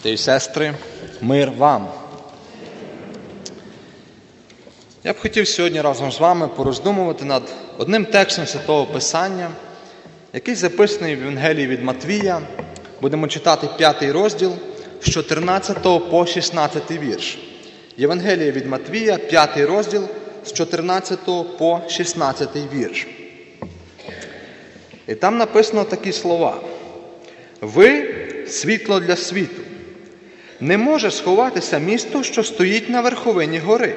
Брати і сестри, мир вам. Я б хотів сьогодні разом з вами пороздумувати над одним текстом Святого Писання, який записаний в Євангелії від Матвія. Будемо читати п'ятий розділ з 14 по 16 вірш. Євангелія від Матвія, п'ятий розділ з 14 по 16 вірш. І там написано такі слова. Ви світло для світу. Не може сховатися місто, що стоїть на верховині гори,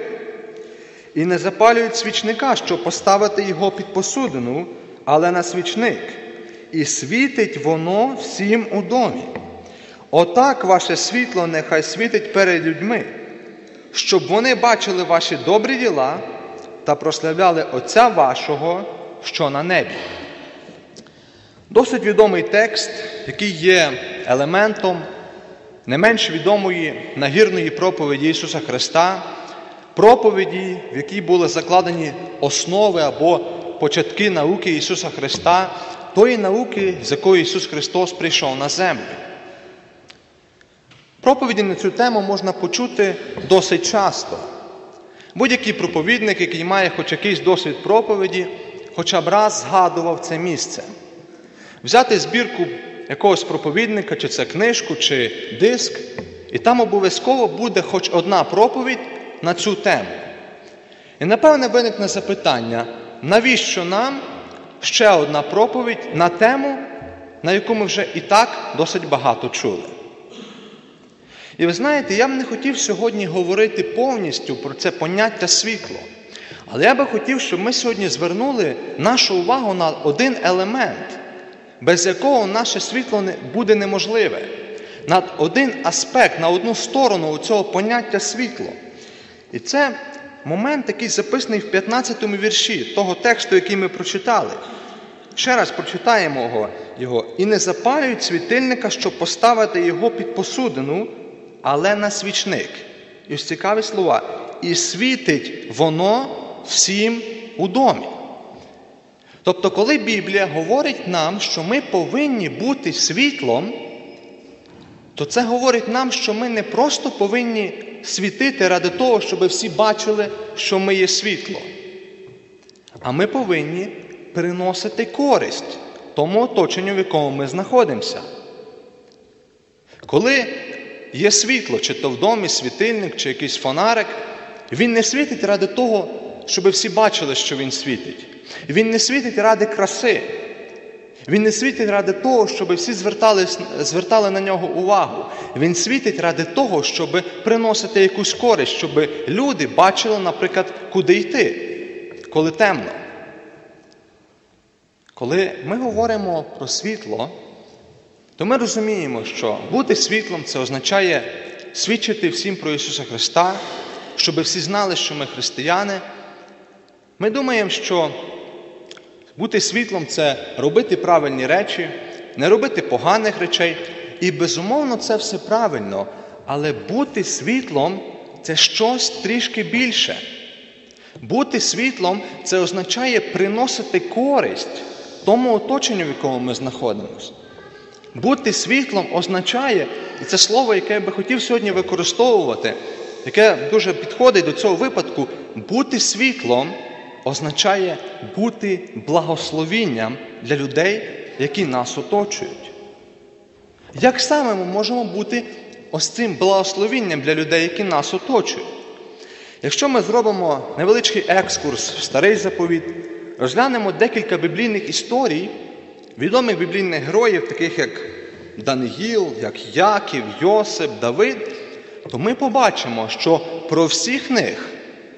і не запалюють свічника, щоб поставити його під посудину, але на свічник, і світить воно всім у домі. Отак ваше світло нехай світить перед людьми, щоб вони бачили ваші добрі діла та прославляли Отця вашого, що на небі. Досить відомий текст, який є елементом не менш відомої нагірної проповіді Ісуса Христа, проповіді, в якій були закладені основи або початки науки Ісуса Христа, тої науки, з якою Ісус Христос прийшов на землю. Проповіді на цю тему можна почути досить часто. Будь-який проповідник, який має хоч якийсь досвід проповіді, хоча б раз згадував це місце. Взяти збірку якогось проповідника, чи це книжку, чи диск, і там обов'язково буде хоч одна проповідь на цю тему. І напевне виникне запитання, навіщо нам ще одна проповідь на тему, на яку ми вже і так досить багато чули. І ви знаєте, я б не хотів сьогодні говорити повністю про це поняття світло. Але я би хотів, щоб ми сьогодні звернули нашу увагу на один елемент, без якого наше світло буде неможливе. На один аспект, на одну сторону цього поняття світло. І це момент, який записаний в 15 му вірші того тексту, який ми прочитали. Ще раз прочитаємо його. І не запалюють світильника, щоб поставити його під посудину, але на свічник. І ось цікаві слова. І світить воно всім у домі. Тобто, коли Біблія говорить нам, що ми повинні бути світлом, то це говорить нам, що ми не просто повинні світити ради того, щоб всі бачили, що ми є світло, а ми повинні приносити користь тому оточенню, в якому ми знаходимося. Коли є світло, чи то в домі світильник, чи якийсь фонарик, він не світить ради того, щоб всі бачили, що він світить. Він не світить ради краси. Він не світить ради того, щоб всі звертали, звертали на нього увагу. Він світить ради того, щоб приносити якусь користь, щоб люди бачили, наприклад, куди йти, коли темно. Коли ми говоримо про світло, то ми розуміємо, що бути світлом це означає свідчити всім про Ісуса Христа, щоб всі знали, що ми християни. Ми думаємо, що бути світлом це робити правильні речі, не робити поганих речей. І, безумовно, це все правильно. Але бути світлом це щось трішки більше. Бути світлом це означає приносити користь тому оточенню, в якому ми знаходимося. Бути світлом означає, і це слово, яке я би хотів сьогодні використовувати, яке дуже підходить до цього випадку, бути світлом означає бути благословінням для людей, які нас оточують. Як саме ми можемо бути ось цим благословінням для людей, які нас оточують? Якщо ми зробимо невеличкий екскурс в старий заповіт, розглянемо декілька біблійних історій, відомих біблійних героїв, таких як Даниїл, як Яків, Йосип, Давид, то ми побачимо, що про всіх них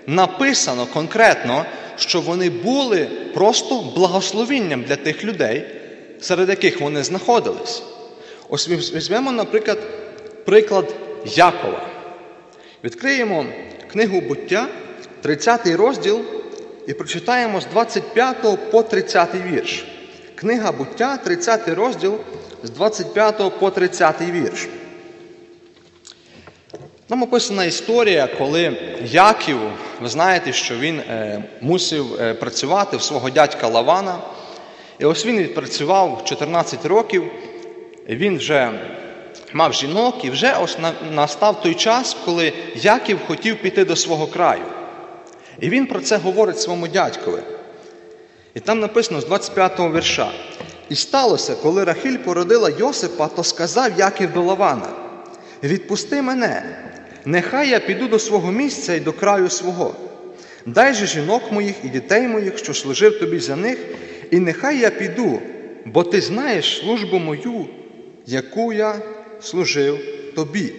написано конкретно, що вони були просто благословінням для тих людей, серед яких вони знаходились. Ось візьмемо, наприклад, приклад Якова. Відкриємо книгу буття, 30 розділ, і прочитаємо з 25 по 30 вірш. Книга буття, 30 розділ з 25 по 30 вірш. Там описана історія, коли Яків, ви знаєте, що він е, мусив е, працювати в свого дядька Лавана. І ось він відпрацював 14 років, він вже мав жінок, і вже ось на- настав той час, коли Яків хотів піти до свого краю. І він про це говорить своєму дядькові. І там написано з 25-го вірша. І сталося, коли Рахиль породила Йосипа, то сказав Яків до Лавана: Відпусти мене, нехай я піду до свого місця і до краю свого. Дай же жінок моїх і дітей моїх, що служив тобі за них, і нехай я піду, бо ти знаєш службу мою, яку я служив тобі.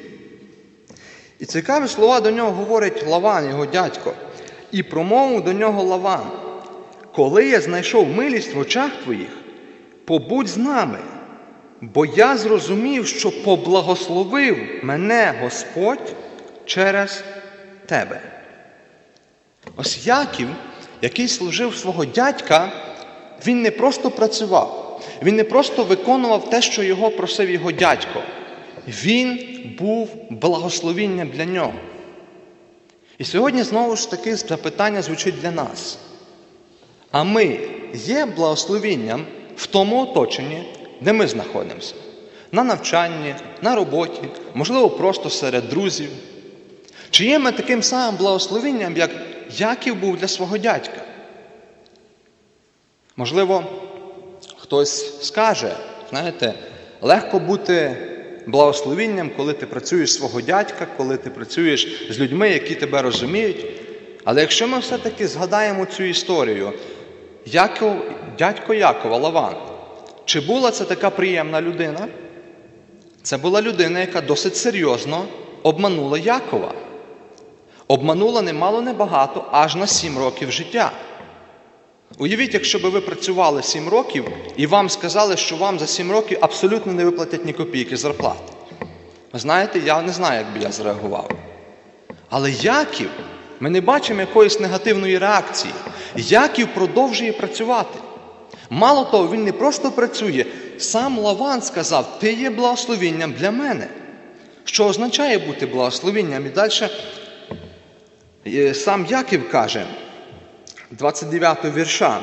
І цікаві слова до нього говорить Лаван, його дядько, і промовив до нього Лаван. Коли я знайшов милість в очах твоїх, побудь з нами, бо я зрозумів, що поблагословив мене Господь через тебе. Ось Яків, який служив свого дядька, він не просто працював, він не просто виконував те, що його просив його дядько. Він був благословінням для нього. І сьогодні знову ж таки запитання звучить для нас. А ми є благословінням в тому оточенні, де ми знаходимося. На навчанні, на роботі, можливо, просто серед друзів. Чи є ми таким самим благословінням, як Яків був для свого дядька? Можливо, хтось скаже, знаєте, легко бути благословінням, коли ти працюєш свого дядька, коли ти працюєш з людьми, які тебе розуміють. Але якщо ми все-таки згадаємо цю історію, Яков, дядько Якова Лаван, чи була це така приємна людина? Це була людина, яка досить серйозно обманула Якова. Обманула немало небагато, аж на сім років життя. Уявіть, якщо би ви працювали сім років і вам сказали, що вам за сім років абсолютно не виплатять ні копійки зарплати. Ви знаєте, я не знаю, як би я зреагував. Але Яків, ми не бачимо якоїсь негативної реакції. Яків продовжує працювати. Мало того, він не просто працює, сам Лаван сказав, ти є благословінням для мене. Що означає бути благословінням? І далі сам Яків каже, 29 вірша,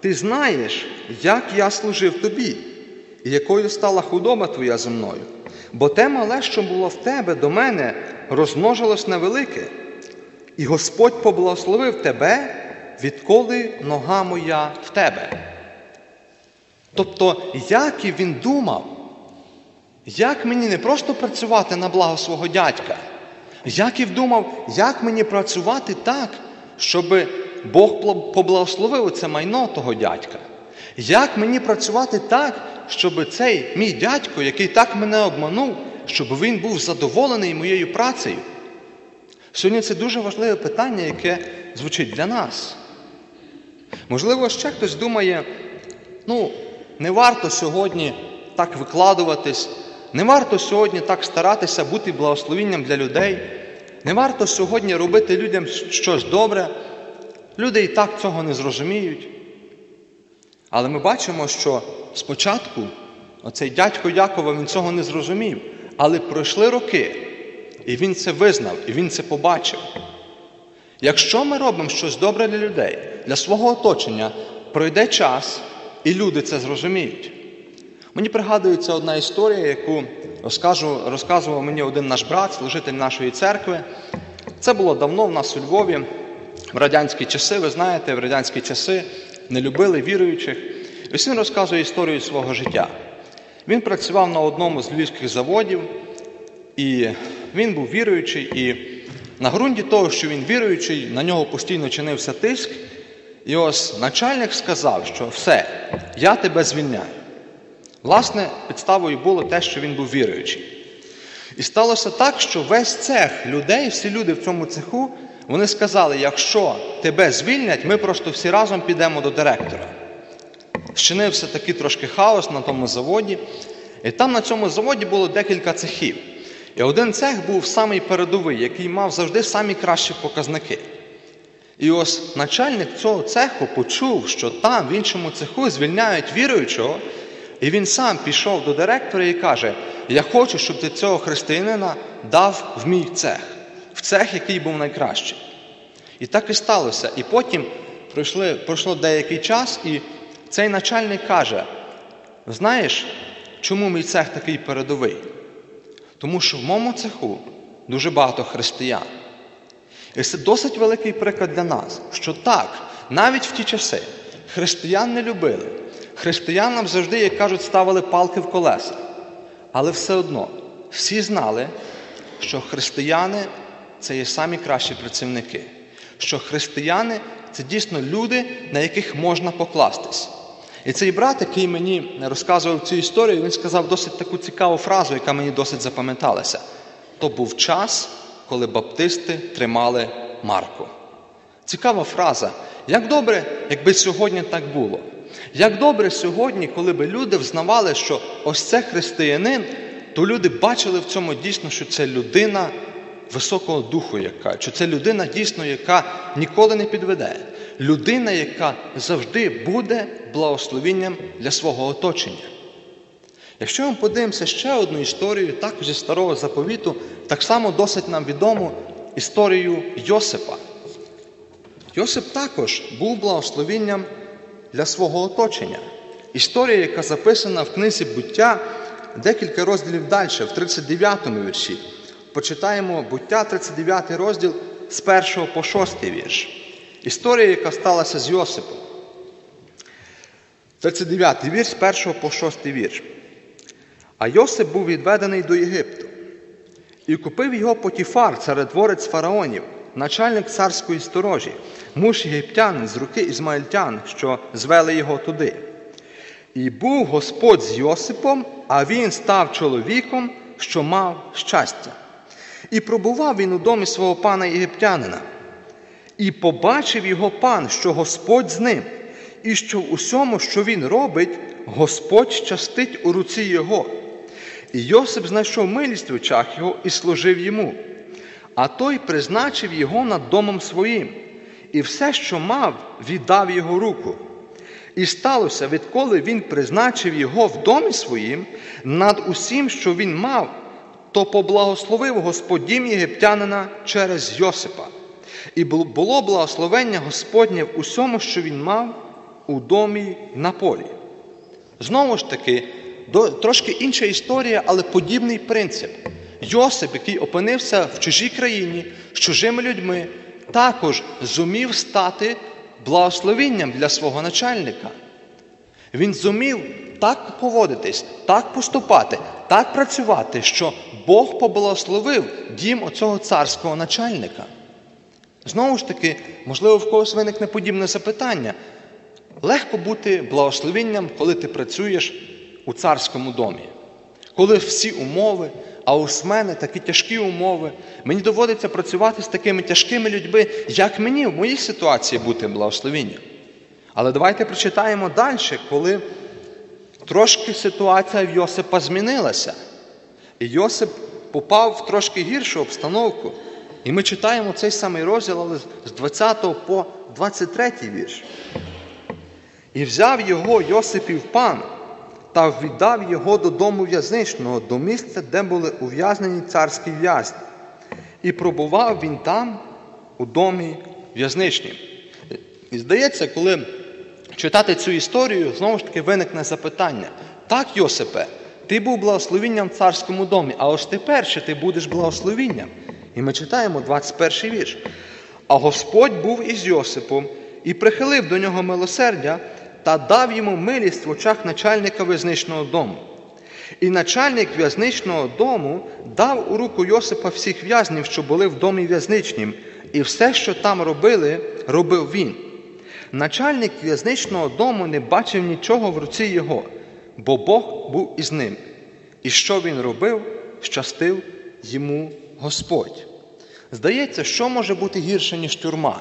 ти знаєш, як я служив тобі, і якою стала худоба твоя зі мною. Бо те мале, що було в тебе до мене, розмножилось на велике, і Господь поблагословив тебе, відколи нога моя в тебе. Тобто, Яків він думав, як мені не просто працювати на благо свого дядька, Яків думав, як мені працювати так, щоб Бог поблагословив це майно того дядька. Як мені працювати так, щоб цей мій дядько, який так мене обманув, щоб він був задоволений моєю працею? Сьогодні це дуже важливе питання, яке звучить для нас. Можливо, ще хтось думає, ну, не варто сьогодні так викладуватись, не варто сьогодні так старатися бути благословінням для людей, не варто сьогодні робити людям щось добре. Люди і так цього не зрозуміють. Але ми бачимо, що спочатку оцей дядько Якова він цього не зрозумів. Але пройшли роки, і він це визнав, і він це побачив. Якщо ми робимо щось добре для людей, для свого оточення, пройде час, і люди це зрозуміють. Мені пригадується одна історія, яку розкажу, розказував мені один наш брат, служитель нашої церкви. Це було давно в нас у Львові. В радянські часи, ви знаєте, в радянські часи не любили віруючих. І ось він розказує історію свого життя. Він працював на одному з львівських заводів, і він був віруючий, і на ґрунті того, що він віруючий, на нього постійно чинився тиск. І ось начальник сказав, що все, я тебе звільняю. Власне, підставою було те, що він був віруючий. І сталося так, що весь цех людей, всі люди в цьому цеху, вони сказали, якщо тебе звільнять, ми просто всі разом підемо до директора. Щинився такий трошки хаос на тому заводі. І там на цьому заводі було декілька цехів. І один цех був самий передовий, який мав завжди самі кращі показники. І ось начальник цього цеху почув, що там, в іншому цеху, звільняють віруючого, і він сам пішов до директора і каже: Я хочу, щоб ти цього християнина дав в мій цех, в цех, який був найкращий. І так і сталося. І потім пройшли, пройшло деякий час, і цей начальник каже: знаєш, чому мій цех такий передовий? Тому що в моєму цеху дуже багато християн. І це досить великий приклад для нас, що так, навіть в ті часи християн не любили. Християнам завжди, як кажуть, ставили палки в колеса. Але все одно всі знали, що християни це є самі кращі працівники, що християни це дійсно люди, на яких можна покластись. І цей брат, який мені розказував цю історію, він сказав досить таку цікаву фразу, яка мені досить запам'яталася. То був час, коли баптисти тримали Марку. Цікава фраза. Як добре, якби сьогодні так було. Як добре сьогодні, коли б люди взнавали, що ось це християнин, то люди бачили в цьому дійсно, що це людина високого духу, яка, що це людина дійсно, яка ніколи не підведе. Людина, яка завжди буде благословінням для свого оточення. Якщо ми подивимося ще одну історію, також зі старого заповіту, так само досить нам відому історію Йосипа. Йосип також був благословінням для свого оточення. Історія, яка записана в книзі буття декілька розділів далі, в 39 му вірші. Почитаємо буття, 39 розділ з 1 по 6 вірш. Історія, яка сталася з Йосипом. 39 вірш з 1 по 6 вірш. А Йосип був відведений до Єгипту. І купив його Потіфар, царедворець фараонів, начальник царської сторожі, муж єгиптянин з руки ізмаїльтян, що звели його туди. І був Господь з Йосипом, а він став чоловіком, що мав щастя. І пробував він у домі свого пана єгиптянина. І побачив його пан, що Господь з ним, і що в усьому, що він робить, Господь щастить у руці його. І Йосип знайшов милість в очах його і служив йому. А той призначив його над домом своїм, і все, що мав, віддав його руку. І сталося, відколи він призначив його в домі своїм, над усім, що він мав, то поблагословив Господь дім єгиптянина через Йосипа. І було благословення Господнє в усьому, що він мав у домі на полі. Знову ж таки, трошки інша історія, але подібний принцип. Йосип, який опинився в чужій країні з чужими людьми, також зумів стати благословінням для свого начальника. Він зумів так поводитись, так поступати, так працювати, що Бог поблагословив дім оцього царського начальника. Знову ж таки, можливо, в когось виникне подібне запитання. Легко бути благословенням, коли ти працюєш у царському домі, коли всі умови, а ось мене такі тяжкі умови. Мені доводиться працювати з такими тяжкими людьми, як мені в моїй ситуації бути благословенням. Але давайте прочитаємо далі, коли трошки ситуація в Йосипа змінилася. І Йосип попав в трошки гіршу обстановку. І ми читаємо цей самий розділ, але з 20 по 23 вірш. І взяв його Йосипів пан та віддав його додому в'язничного, до місця, де були ув'язнені царські в'язні. І пробував він там, у домі в'язничнім. І здається, коли читати цю історію, знову ж таки виникне запитання. Так, Йосипе, ти був благословінням в царському домі, а ось тепер ще ти будеш благословінням. І ми читаємо 21 вірш. А Господь був із Йосипом і прихилив до нього милосердя та дав йому милість в очах начальника в'язничного дому. І начальник в'язничного дому дав у руку Йосипа всіх в'язнів, що були в домі в'язничнім, і все, що там робили, робив він. Начальник в'язничного дому не бачив нічого в руці його, бо Бог був із ним. І що він робив, щастив йому Господь. Здається, що може бути гірше, ніж тюрма?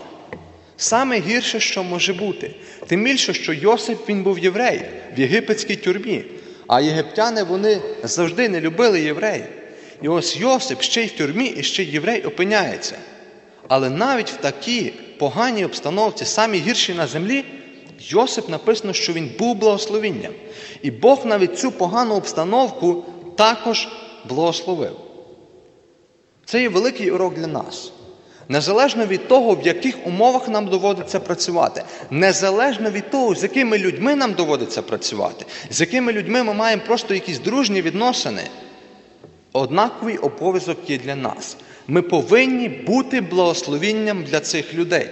Саме гірше, що може бути. Тим більше, що Йосип він був єврей в єгипетській тюрмі, а єгиптяни вони завжди не любили євреїв. І ось Йосип ще й в тюрмі, і ще й єврей опиняється. Але навіть в такій поганій обстановці, самі гірші на землі, Йосип написано, що він був благословенням. І Бог навіть цю погану обстановку також благословив. Це є великий урок для нас. Незалежно від того, в яких умовах нам доводиться працювати, незалежно від того, з якими людьми нам доводиться працювати, з якими людьми ми маємо просто якісь дружні відносини. однаковий обов'язок є для нас. Ми повинні бути благословінням для цих людей.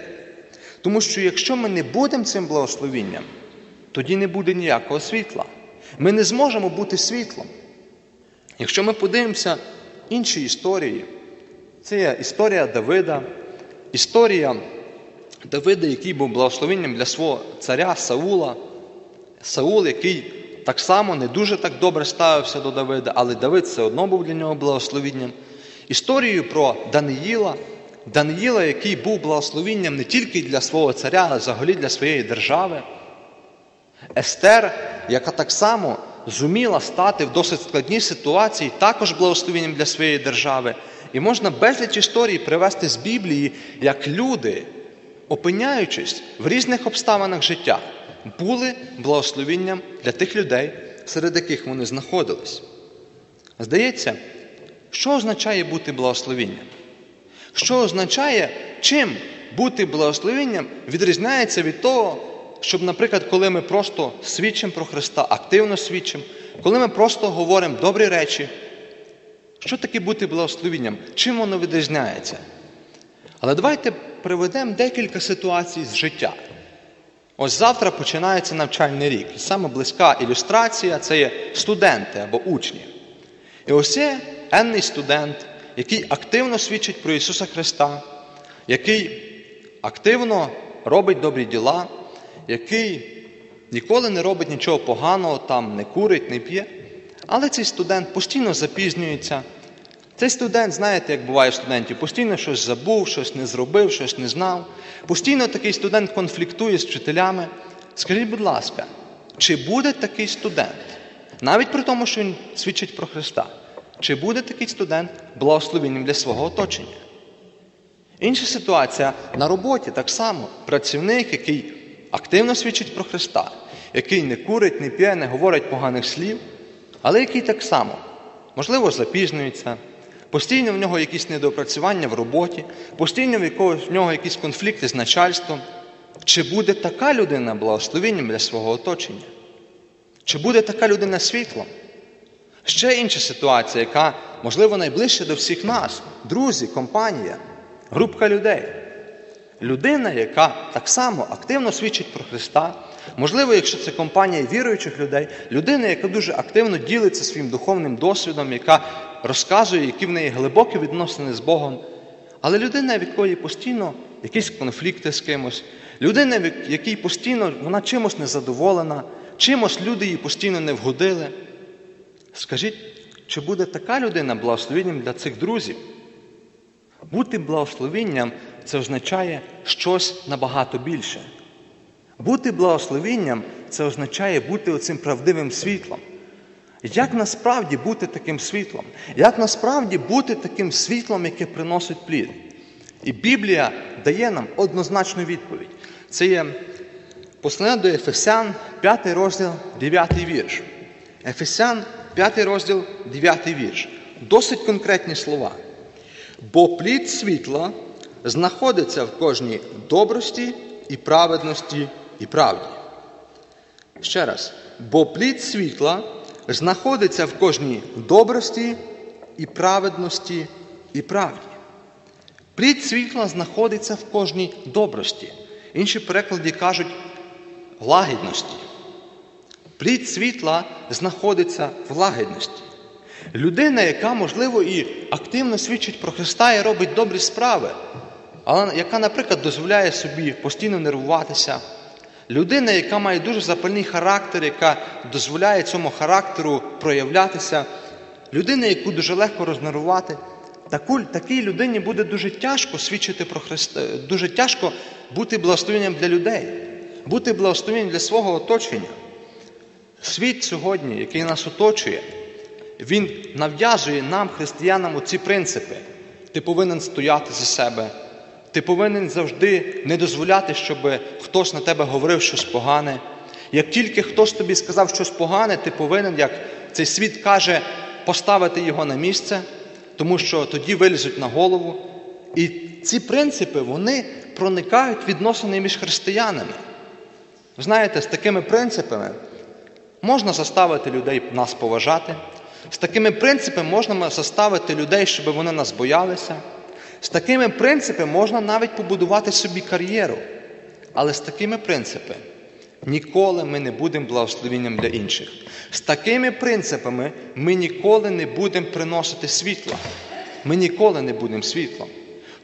Тому що якщо ми не будемо цим благословінням, тоді не буде ніякого світла. Ми не зможемо бути світлом. Якщо ми подивимося інші історії, це історія Давида, історія Давида, який був благословенням для свого царя Саула. Саул, який так само не дуже так добре ставився до Давида, але Давид все одно був для нього благословенням. Історію про Даниїла, Даниїла, який був благословенням не тільки для свого царя, але взагалі для своєї держави. Естер, яка так само зуміла стати в досить складній ситуації, також благословенням для своєї держави. І можна безліч історій привести з Біблії, як люди, опиняючись в різних обставинах життя, були благословенням для тих людей, серед яких вони знаходились. Здається, що означає бути благословенням? Що означає, чим бути благословенням відрізняється від того, щоб, наприклад, коли ми просто свідчимо про Христа, активно свідчимо, коли ми просто говоримо добрі речі, що таке бути благословенням? Чим воно відрізняється? Але давайте приведемо декілька ситуацій з життя. Ось завтра починається навчальний рік. І саме близька ілюстрація це є студенти або учні. І ось є енний студент, який активно свідчить про Ісуса Христа, який активно робить добрі діла, який ніколи не робить нічого поганого, там не курить, не п'є. Але цей студент постійно запізнюється. Цей студент, знаєте, як буває студентів, постійно щось забув, щось не зробив, щось не знав. Постійно такий студент конфліктує з вчителями. Скажіть, будь ласка, чи буде такий студент, навіть при тому, що він свідчить про Христа, чи буде такий студент благословенням для свого оточення? Інша ситуація на роботі так само. Працівник, який активно свідчить про Христа, який не курить, не п'є, не говорить поганих слів, але який так само, можливо, запізнюється, постійно в нього якісь недопрацювання в роботі, постійно в, якогось, в нього якісь конфлікти з начальством. Чи буде така людина благословенням для свого оточення? Чи буде така людина світлом? Ще інша ситуація, яка, можливо, найближча до всіх нас, друзі, компанія, групка людей. Людина, яка так само активно свідчить про Христа, можливо, якщо це компанія віруючих людей, людина, яка дуже активно ділиться своїм духовним досвідом, яка розказує, які в неї глибокі відносини з Богом, але людина, в якої постійно якісь конфлікти з кимось, людина, в якій постійно вона чимось незадоволена, чимось люди їй постійно не вгодили. Скажіть, чи буде така людина благословенням для цих друзів? Бути благословенням це означає щось набагато більше. Бути благословенням це означає бути оцим правдивим світлом. Як насправді бути таким світлом? Як насправді бути таким світлом, яке приносить плід? І Біблія дає нам однозначну відповідь. Це є послання до Ефесян, 5 розділ, 9 вірш. Ефесян, 5 розділ, 9 вірш. Досить конкретні слова. Бо плід світла знаходиться в кожній добрості і праведності і правді. Ще раз, бо плід світла знаходиться в кожній добрості і праведності і правді. Плід світла знаходиться в кожній добрості. Інші переклади кажуть лагідності. Плід світла знаходиться в лагідності. Людина, яка, можливо, і активно свідчить про Христа і робить добрі справи, але яка, наприклад, дозволяє собі постійно нервуватися. Людина, яка має дуже запальний характер, яка дозволяє цьому характеру проявлятися, людина, яку дуже легко рознервувати, таку, такій людині буде дуже тяжко свідчити про Христа, дуже тяжко бути благословенням для людей, бути благословенням для свого оточення. Світ сьогодні, який нас оточує, він нав'язує нам, християнам, оці принципи. Ти повинен стояти за себе. Ти повинен завжди не дозволяти, щоб хтось на тебе говорив щось погане. Як тільки хтось тобі сказав щось погане, ти повинен, як цей світ каже, поставити його на місце, тому що тоді вилізуть на голову. І ці принципи вони проникають відносини між християнами. Ви знаєте, з такими принципами можна заставити людей нас поважати, З такими принципами можна заставити людей, щоб вони нас боялися. З такими принципами можна навіть побудувати собі кар'єру. Але з такими принципами ніколи ми не будемо благословенням для інших. З такими принципами ми ніколи не будемо приносити світла. Ми ніколи не будемо світлом.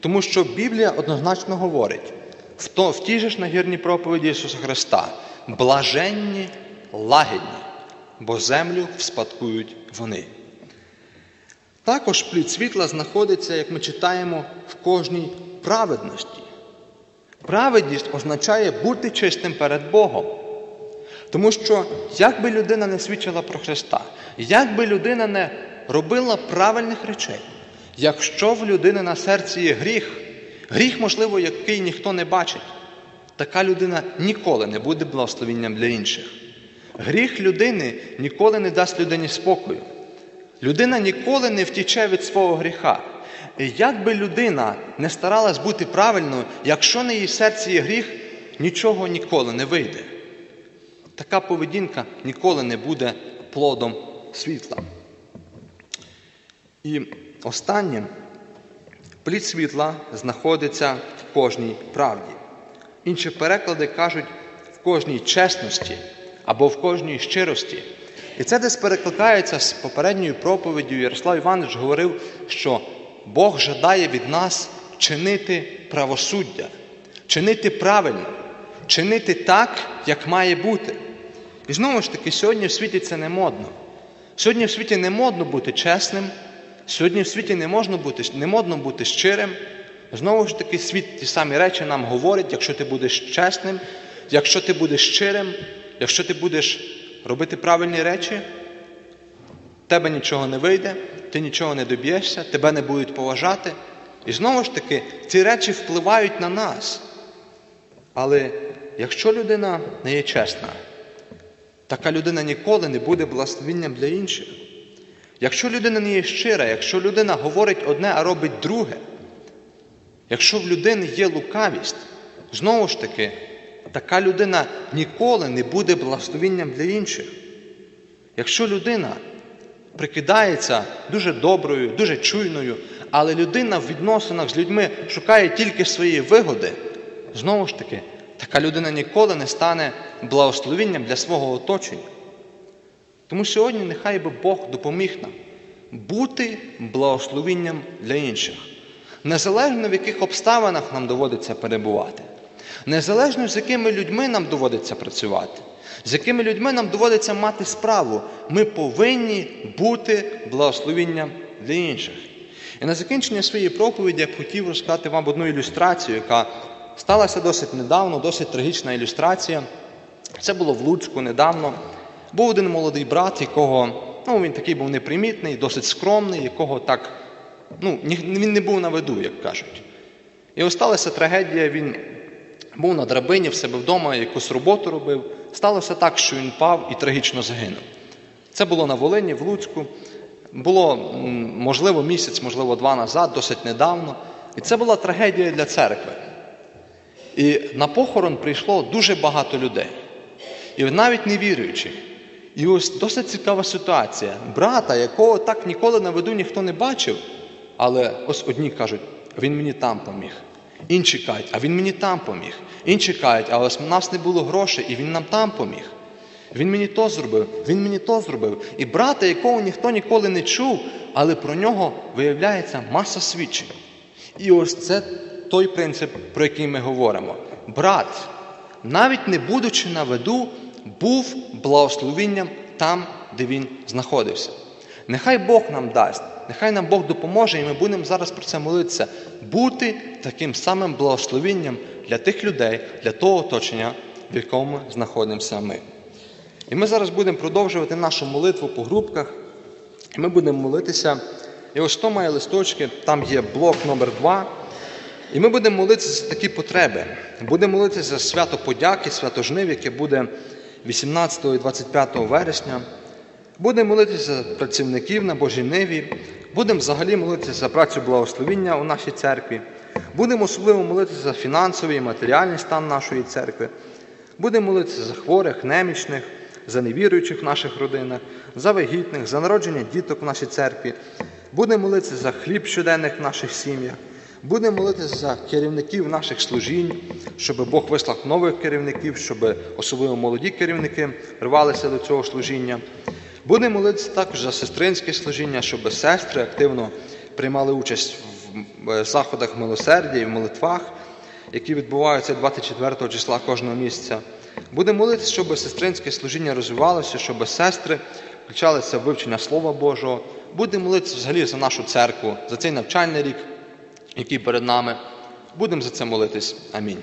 Тому що Біблія однозначно говорить в, то, в тій же ж нагірній проповіді Ісуса Христа: блаженні, лагідні, бо землю вспадкують вони. Також плід світла знаходиться, як ми читаємо, в кожній праведності. Праведність означає бути чистим перед Богом. Тому що, як би людина не свідчила про Христа, як би людина не робила правильних речей, якщо в людини на серці є гріх, гріх, можливо, який ніхто не бачить, така людина ніколи не буде благословенням для інших. Гріх людини ніколи не дасть людині спокою. Людина ніколи не втіче від свого гріха. Як би людина не старалась бути правильною, якщо на її серці є гріх, нічого ніколи не вийде. Така поведінка ніколи не буде плодом світла. І останнє, плід світла знаходиться в кожній правді. Інші переклади кажуть в кожній чесності або в кожній щирості. І це десь перекликається з попередньою проповіддю. Ярослав Іванович говорив, що Бог жадає від нас чинити правосуддя, чинити правильно, чинити так, як має бути. І знову ж таки, сьогодні в світі це не модно. Сьогодні в світі не модно бути чесним, сьогодні в світі не можна бути, не модно бути щирим. Знову ж таки, світ ті самі речі нам говорить, якщо ти будеш чесним, якщо ти будеш щирим, якщо ти будеш робити правильні речі, тебе нічого не вийде, ти нічого не доб'єшся, тебе не будуть поважати. І знову ж таки, ці речі впливають на нас. Але якщо людина не є чесна, така людина ніколи не буде благословенням для інших. Якщо людина не є щира, якщо людина говорить одне, а робить друге, якщо в людини є лукавість, знову ж таки, така людина ніколи не буде благословенням для інших. Якщо людина прикидається дуже доброю, дуже чуйною, але людина в відносинах з людьми шукає тільки своєї вигоди, знову ж таки, така людина ніколи не стане благословенням для свого оточення. Тому сьогодні нехай би Бог допоміг нам бути благословенням для інших, незалежно в яких обставинах нам доводиться перебувати, незалежно з якими людьми нам доводиться працювати, з якими людьми нам доводиться мати справу, ми повинні бути благословенням для інших. І на закінчення своєї проповіді я б хотів розказати вам одну ілюстрацію, яка сталася досить недавно, досить трагічна ілюстрація. Це було в Луцьку недавно. Був один молодий брат, якого ну, він такий був непримітний, досить скромний, якого так, ну, він не був на виду, як кажуть. І ось сталася трагедія, він був на драбині в себе вдома, якусь роботу робив. Сталося так, що він впав і трагічно загинув. Це було на Волині, в Луцьку. Було, можливо, місяць, можливо, два назад, досить недавно. І це була трагедія для церкви. І на похорон прийшло дуже багато людей. І навіть невіруючих. І ось досить цікава ситуація. Брата, якого так ніколи на виду ніхто не бачив, але ось одні кажуть, він мені там поміг. Інші кажуть, а він мені там поміг. Інші кажуть, а ось у нас не було грошей, і він нам там поміг. Він мені то зробив, він мені то зробив. І брата, якого ніхто ніколи не чув, але про нього виявляється маса свідчень. І ось це той принцип, про який ми говоримо. Брат, навіть не будучи на виду, був благословенням там, де він знаходився. Нехай Бог нам дасть, нехай нам Бог допоможе, і ми будемо зараз про це молитися, бути таким самим благословенням для тих людей, для того оточення, в якому знаходимося ми. І ми зараз будемо продовжувати нашу молитву по групках. Ми будемо молитися. І ось хто має листочки, там є блок номер 2 І ми будемо молитися за такі потреби. Будемо молитися за свято подяки, свято жнив, яке буде 18 і 25 вересня. Будемо молитися за працівників на Божій Ниві. Будемо взагалі молитися за працю благословіння у нашій церкві. Будемо особливо молитися за фінансовий і матеріальний стан нашої церкви. Будемо молитися за хворих, немічних, за невіруючих в наших родинах, за вагітних, за народження діток в нашій церкві. Будемо молитися за хліб щоденних в наших сім'ях. Будемо молитися за керівників наших служінь, щоб Бог вислав нових керівників, щоб особливо молоді керівники рвалися до цього служіння. Будемо молитися також за сестринське служіння, щоб сестри активно приймали участь в е, заходах милосердя і в молитвах, які відбуваються 24 числа кожного місяця. Будемо молитися, щоб сестринське служіння розвивалося, щоб сестри включалися в вивчення Слова Божого. Будемо молитися взагалі за нашу церкву, за цей навчальний рік, який перед нами. Будемо за це молитись. Амінь.